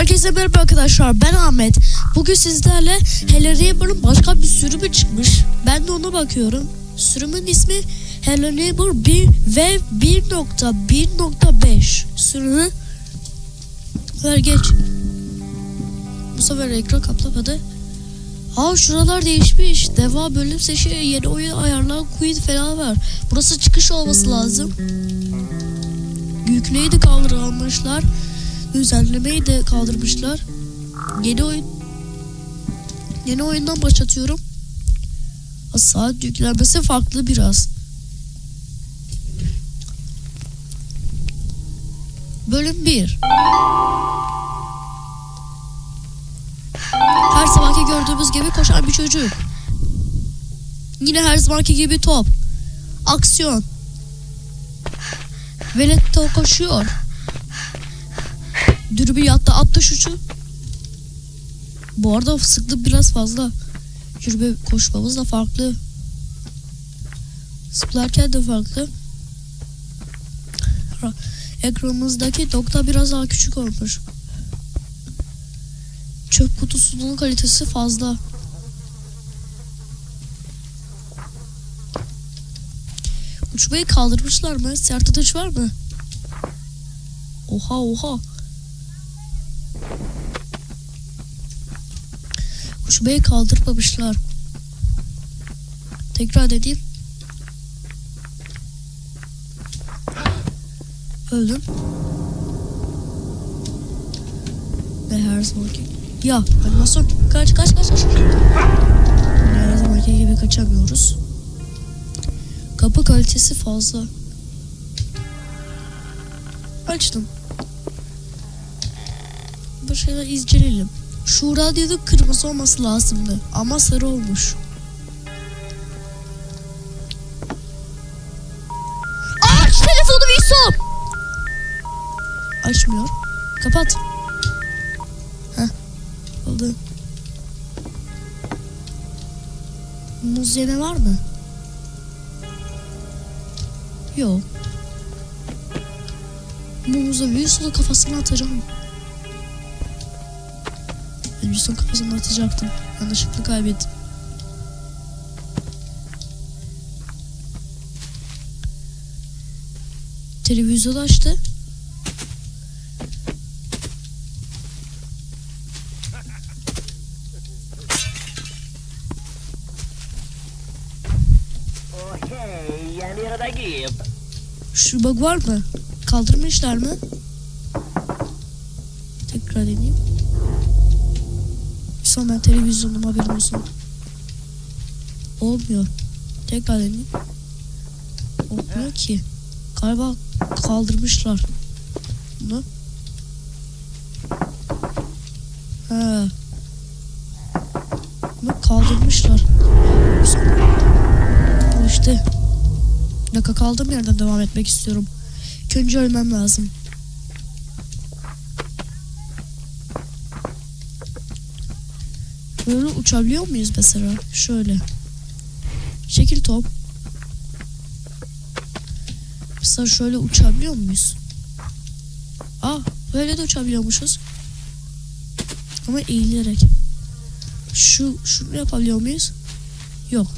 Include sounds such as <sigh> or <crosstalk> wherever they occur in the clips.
Herkese merhaba arkadaşlar ben Ahmet. Bugün sizlerle Hello Neighbor'ın başka bir sürümü çıkmış. Ben de ona bakıyorum. Sürümün ismi Hello Neighbor 1 ve 1.1.5 sürümü. Ver geç. Bu sefer ekran kaplamadı. Aa şuralar değişmiş. Deva bölüm seçi yeni oyun ayarlar quit falan var. Burası çıkış olması lazım. Yükleyi de kaldırılmışlar. Düzenlemeyi de kaldırmışlar. Yeni oyun Yeni oyundan başlatıyorum. Saat yüklenmesi farklı biraz. Bölüm 1 Her zamanki gördüğümüz gibi koşan bir çocuk. Yine her zamanki gibi top. Aksiyon. Velet koşuyor. Dürbün yattı attı şuçu. Bu arada sıklık biraz fazla. Yürüme koşmamız da farklı. Zıplarken de farklı. Ra- Ekranımızdaki nokta biraz daha küçük olmuş. Çöp kutusunun kalitesi fazla. Uçmayı kaldırmışlar mı? Sert atış var mı? Oha oha. Uçmayı kaldırmamışlar. Tekrar edeyim. Öldüm. Ve her zamanki... Ya animasyon kaç kaç kaç kaç. Her zamanki gibi kaçamıyoruz. Kapı kalitesi fazla. Açtım. Bir şeyler izleyelim. Şu radyoda kırmızı olması lazımdı ama sarı olmuş. Aç telefonu Wilson! Açmıyor. Kapat. Heh. Oldu. Muz var mı? Yok. Muz'a Wilson'un kafasına atacağım. Wilson kafasına atacaktım. Yanlışlıkla kaybettim. Televizyon açtı. Şu bug var mı? Kaldırmışlar mı? Televizyonum haberim olsun. Olmuyor. Tekrar deneyeyim. Olmuyor ki. Galiba kaldırmışlar. Bunu. Ha. Bunu kaldırmışlar. Bu işte. Dakika kaldığım yerden devam etmek istiyorum. İlk önce ölmem lazım. Böyle uçabiliyor muyuz mesela? Şöyle. Şekil top. Mesela şöyle uçabiliyor muyuz? Aa böyle de uçabiliyormuşuz. Ama eğilerek. Şu şunu yapabiliyor muyuz? Yok.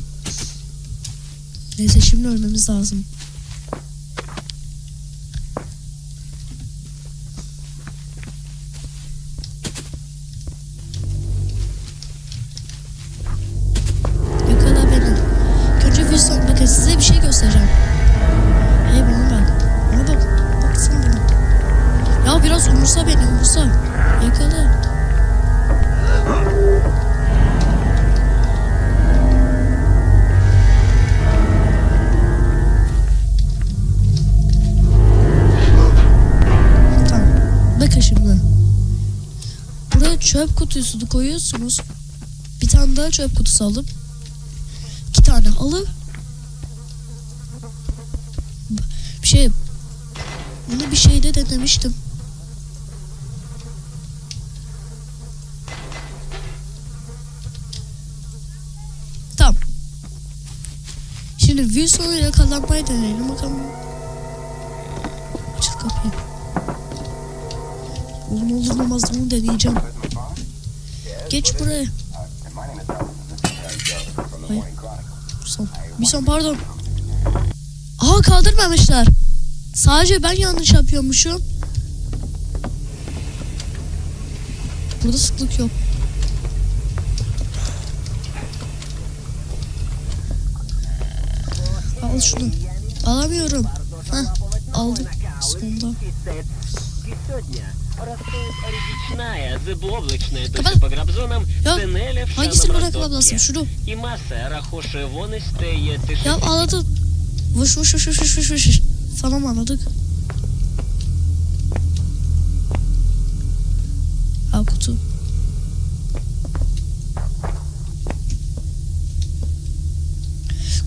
Neyse şimdi ölmemiz lazım. Kutusunu koyuyorsunuz. Bir tane daha çöp kutusu alıp iki tane alıp bir şey bunu bir şeyde denemiştim. Tamam. Şimdi Wilson'u yakalanmayı deneyelim bakalım. Açıl kapıyı. Olur olmaz bunu deneyeceğim. Geç buraya. Hayır. Son. Bir son pardon. Aha kaldırmamışlar. Sadece ben yanlış yapıyormuşum. Burada sıklık yok. Al şunu. Alamıyorum. Heh, aldım. Sonunda. Простое речная, заблоблочная, то есть по грабзонам, Ya Сенеля в hangisini şanım bırakabilirsin? Şunu. И масса рахоши вон из тея Ya anladık. Vış vış vış vış vış vış vış. Tamam anladık. Al kutu.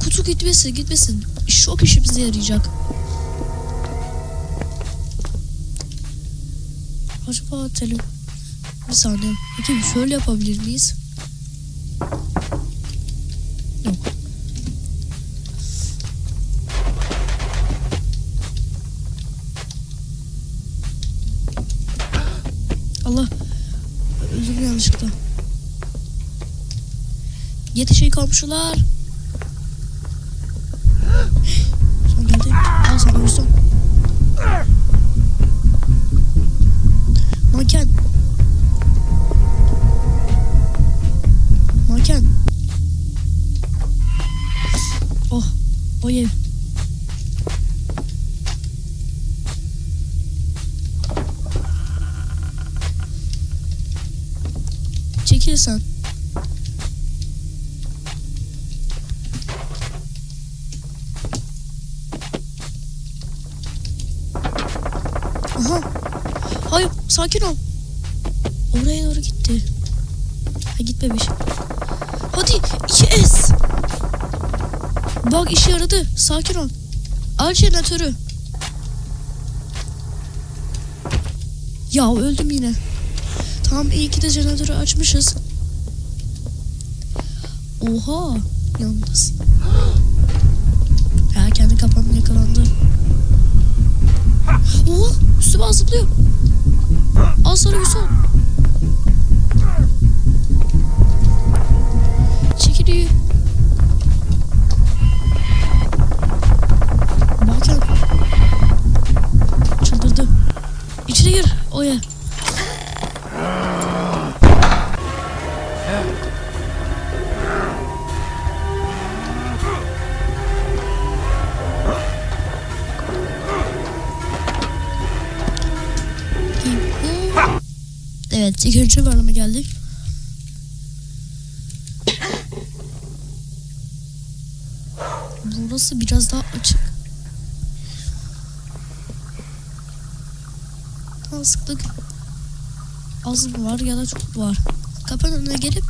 Kutu gitmesin gitmesin. Şok işimize yarayacak. Acaba tele... Bir saniye. Peki şöyle yapabilir miyiz? Yok. Allah. Öldüm yanlışlıkla. Yetişin komşular. Sakin ol. Oraya doğru gitti. Ha gitmemiş. Hadi yes. Bak işe yaradı. Sakin ol. Al jeneratörü. Ya öldüm yine. Tamam iyi ki de jeneratörü açmışız. Oha. Yalnız. <gasps> Ya kendi kapanma yakalandı. Oha üstüme zıplıyor. Al sana bir son. Çekiliyor. Bakın. Çıldırdı. İçine gir. Oya. Evet, ikinci bölüme geldik. Burası biraz daha açık. Ha, sıklık az var ya da çok var. Kapının önüne gelip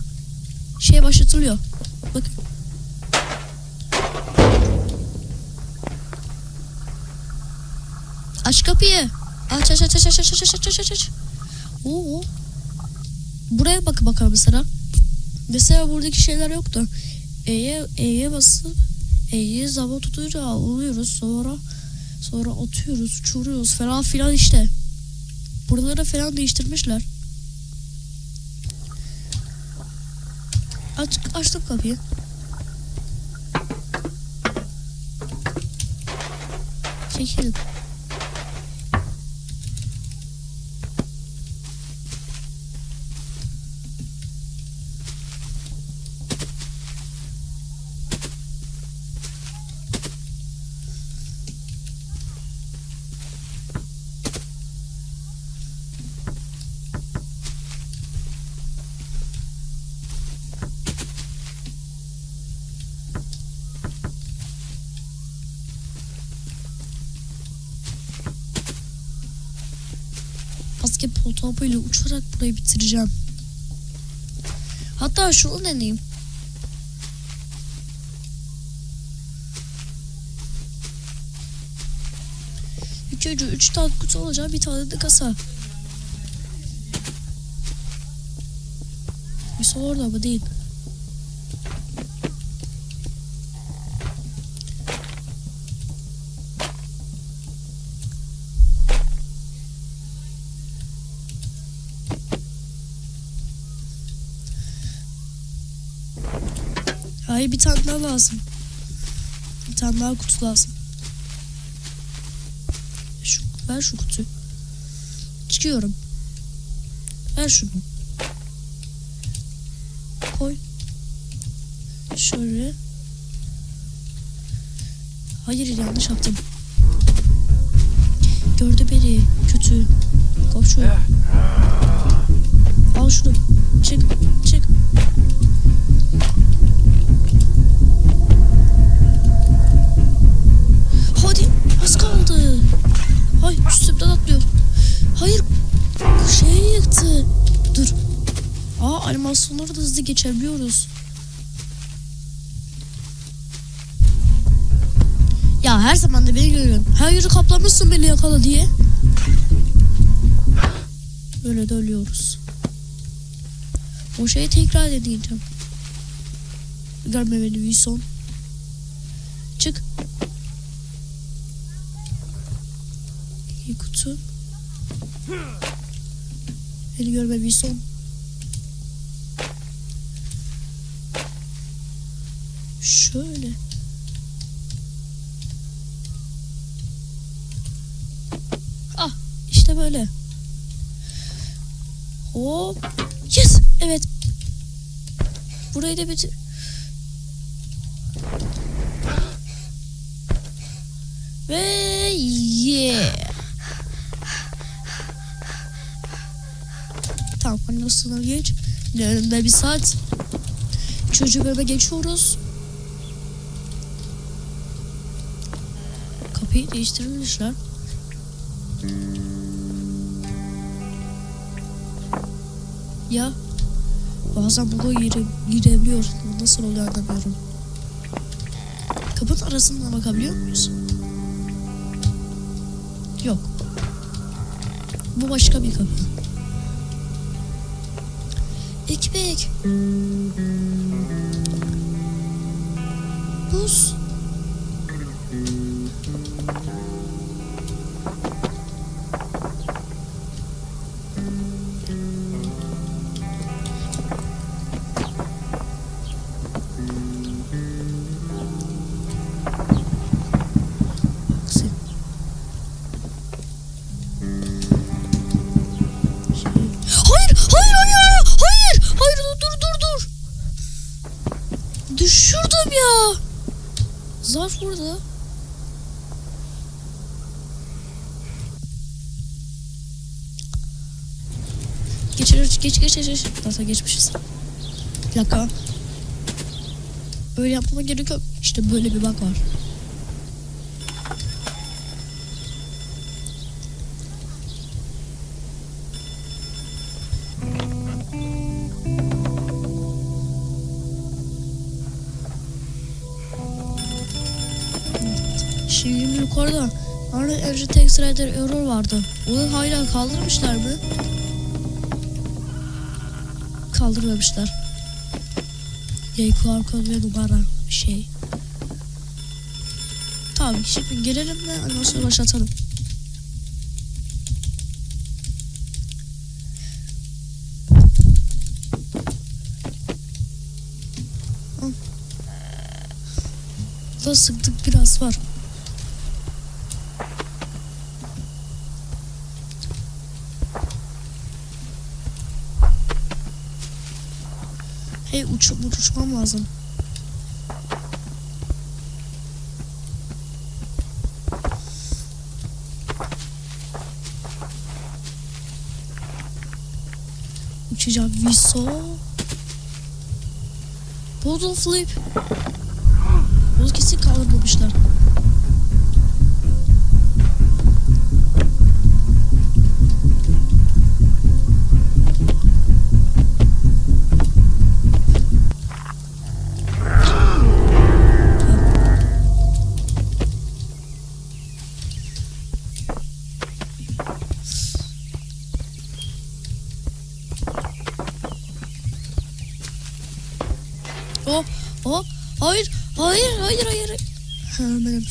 şey başlatılıyor. Bakın. Aç kapıyı. Aç aç aç aç aç aç aç aç aç aç. Oo. Buraya bak bakalım mesela. Mesela buradaki şeyler yoktu. E'ye E'ye basıp E'yi zaman tutunca alıyoruz. Sonra sonra atıyoruz, uçuruyoruz falan filan işte. Buraları falan değiştirmişler. Aç, açtım kapıyı. Çekil. Burayı bitireceğim. Hatta şunu deneyeyim. Ucu üç tane kutu olacak bir tane de kasa. Bir orada mı değil. Hayır bir tane daha lazım. Bir tane daha kutu lazım. Şu, ver şu kutuyu. Çıkıyorum. Ver şunu. Koy. Şöyle. Hayır yanlış yaptım. Gördü beni. Kötü. Komşu. Al şunu. Çık. Çık. Geçebiliyoruz. Ya her zaman da beni görüyorsun. Her yeri kaplamışsın beni yakala diye. Böyle de ölüyoruz. O şeyi tekrar deneyeceğim. Görme beni Wilson. Çık. İyi kutu. Beni görme Wilson. Şöyle. Ah işte böyle. Hop. Yes. Evet. Burayı da bitir. Ve yeah. Tamam animasyona geç. Önünde bir saat. Çocuğu bölüme geçiyoruz. Kapıyı değiştirmişler. Ya bazen buna gire, girebiliyor. Nasıl oluyor anlamıyorum. Kapının arasından bakabiliyor muyuz? Yok. Bu başka bir kapı. Ekmek. Buz. Şey. Geç, geç, geç, geç, geç. Zaten geçmişiz. Dakika. Böyle yapmama gerek yok. İşte böyle bir bak var. Şimdi yukarıda Arnold Energy Text Rider Error vardı. Onu hala kaldırmışlar mı? Kaldırmamışlar. QR kod ve numara bir şey. Tamam şimdi gelelim ve animasyonu başlatalım. Da sıktık biraz var. Hey uçup uçmam lazım. Uçacağım Viso. Bottle flip. Bunu kesin kaldırmamışlar.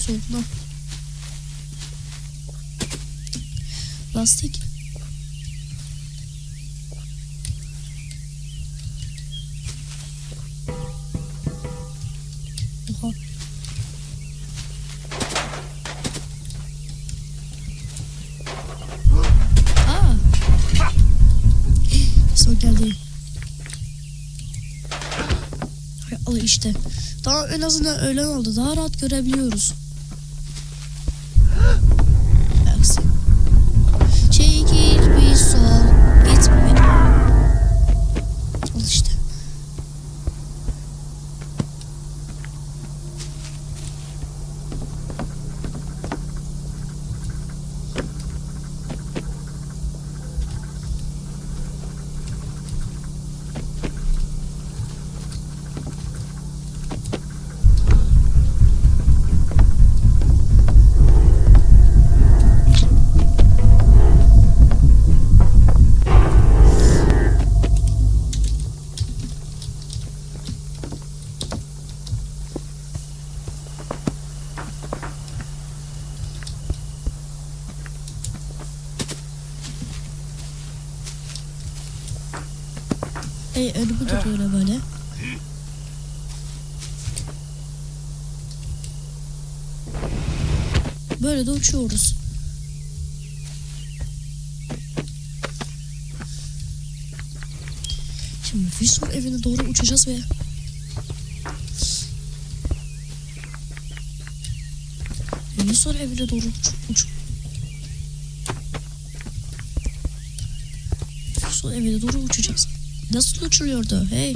Soluna. Lastik. Oha. Aa. Son geldi. Allah işte. Tamam en azından öğlen oldu. Daha rahat görebiliyoruz. Aksi. Çekil bir sol. Ey önümü tutuyor böyle. Böyle de uçuyoruz. Şimdi Visor evine doğru uçacağız ve Visor evine doğru uç, uç. Visor evine doğru uçacağız. Nasıl uçuluyordu? Hey.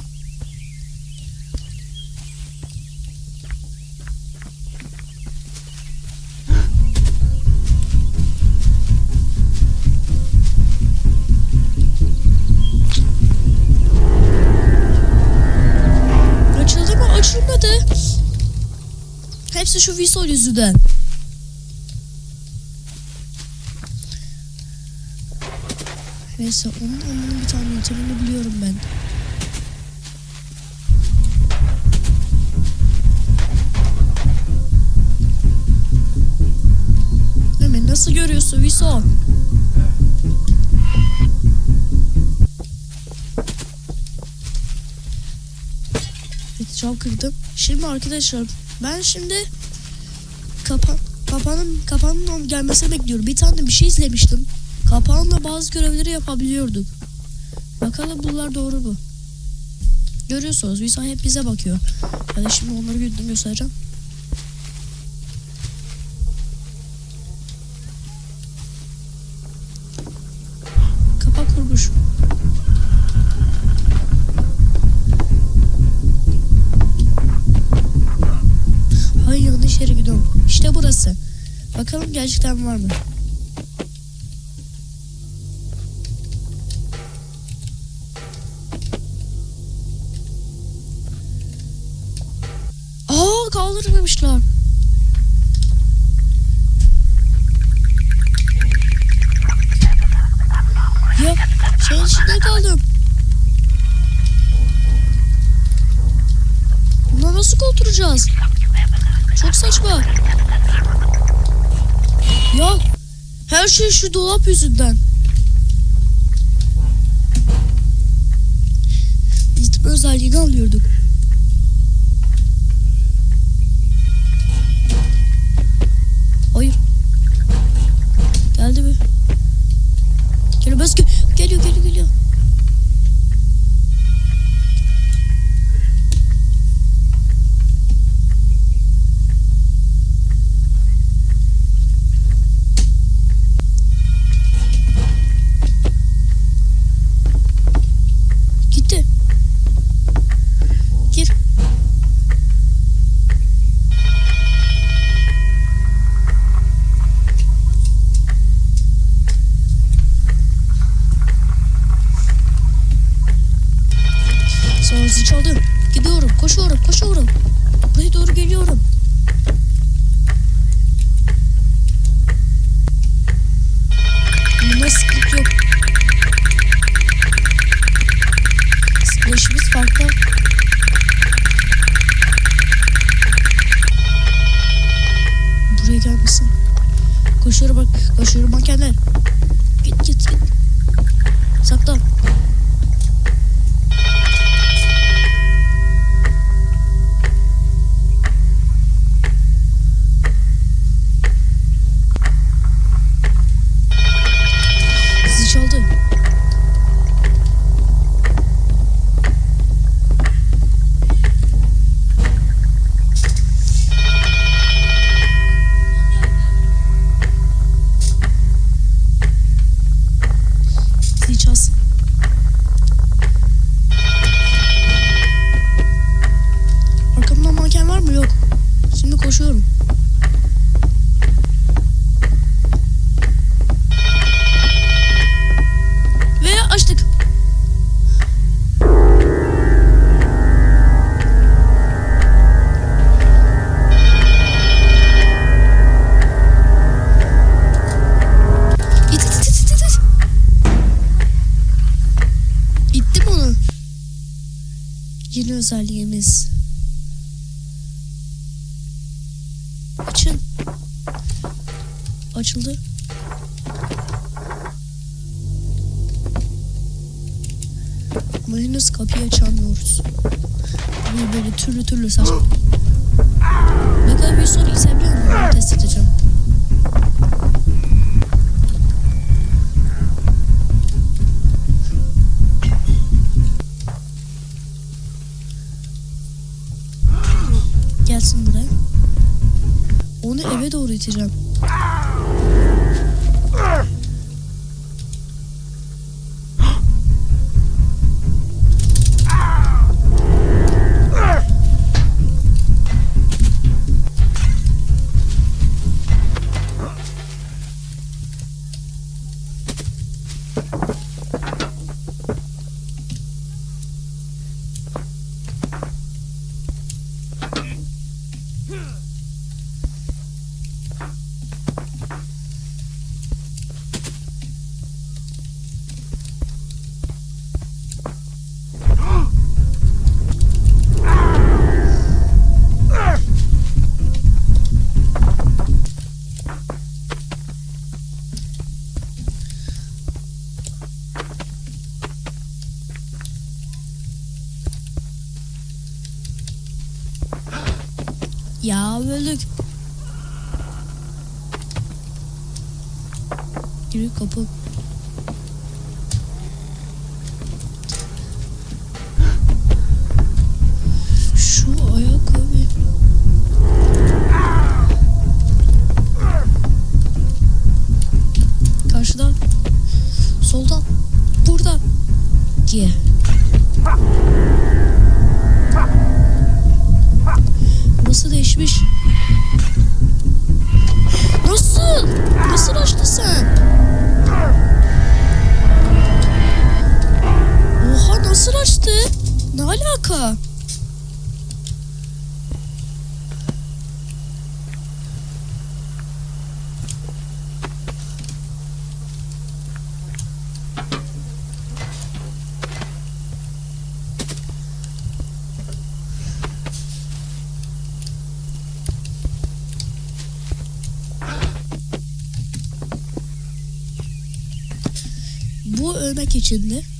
Açıldı mı? Açılmadı. Hepsi şu Visol yüzünden. Neyse onun onun bir tane yöntemini biliyorum ben. Mi? Nasıl görüyorsun Viso? Cam kırdım. Şimdi arkadaşlar ben şimdi kapan kapanın kapanın gelmesini bekliyorum. Bir tane bir şey izlemiştim. Kapağınla bazı görevleri yapabiliyorduk. Bakalım bunlar doğru mu? Görüyorsunuz Visa hep bize bakıyor. De şimdi onları gündüm göstereceğim. Kapak kurmuş. Hayır yanlış yere gidiyorum. İşte burası. Bakalım gerçekten var mı? Kaldırmamışlar. Ya şeyin içinde kaldım. Buna nasıl oturacağız? Çok saçma. Ya her şey şu dolap yüzünden. Gitme özelliğini alıyorduk. Geldi mi? Gelmez ki. Geliyor geliyor geliyor. Zil çaldı. Gidiyorum, koşuyorum, koşuyorum. Buraya doğru geliyorum. Açın. Açıldı. Ama henüz kapıyı açamıyoruz. Böyle, böyle türlü türlü saçma. Kadar bir soru isteyebiliyor muyum? Test edeceğim. Gelsin buraya. платежа. you Burada geçirdiler.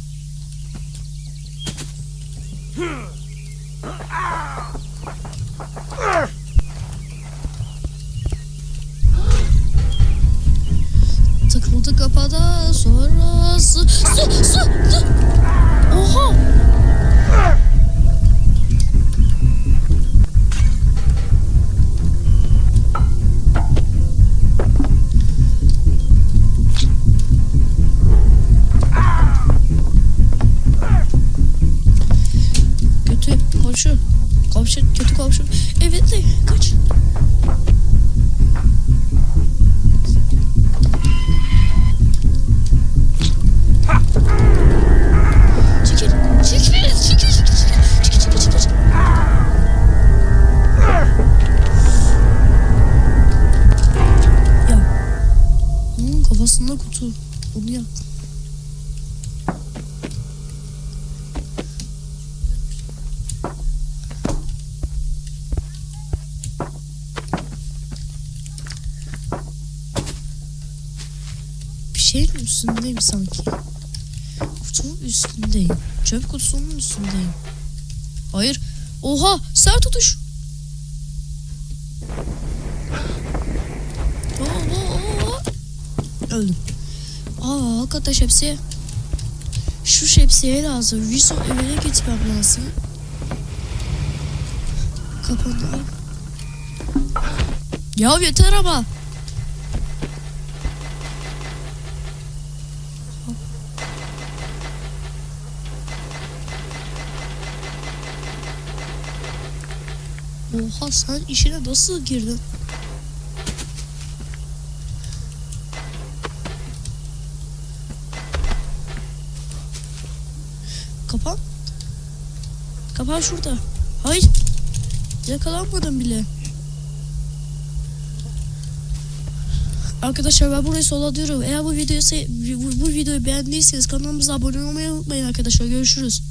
Çöp kutusunun üstündeyim. Hayır. Oha! Sert tutuş. Oo. Öldüm. Aa hakikaten şemsiye. Şu şemsiye lazım. Viso evine gitmem lazım. Kapandı. Ya yeter ama. Oha sen işine nasıl girdin? Kapan. Kapan şurada. Hayır. Yakalanmadım bile. Arkadaşlar ben burayı sola diyorum. Eğer bu videoyu bu, bu videoyu beğendiyseniz kanalımıza abone olmayı unutmayın arkadaşlar. Görüşürüz.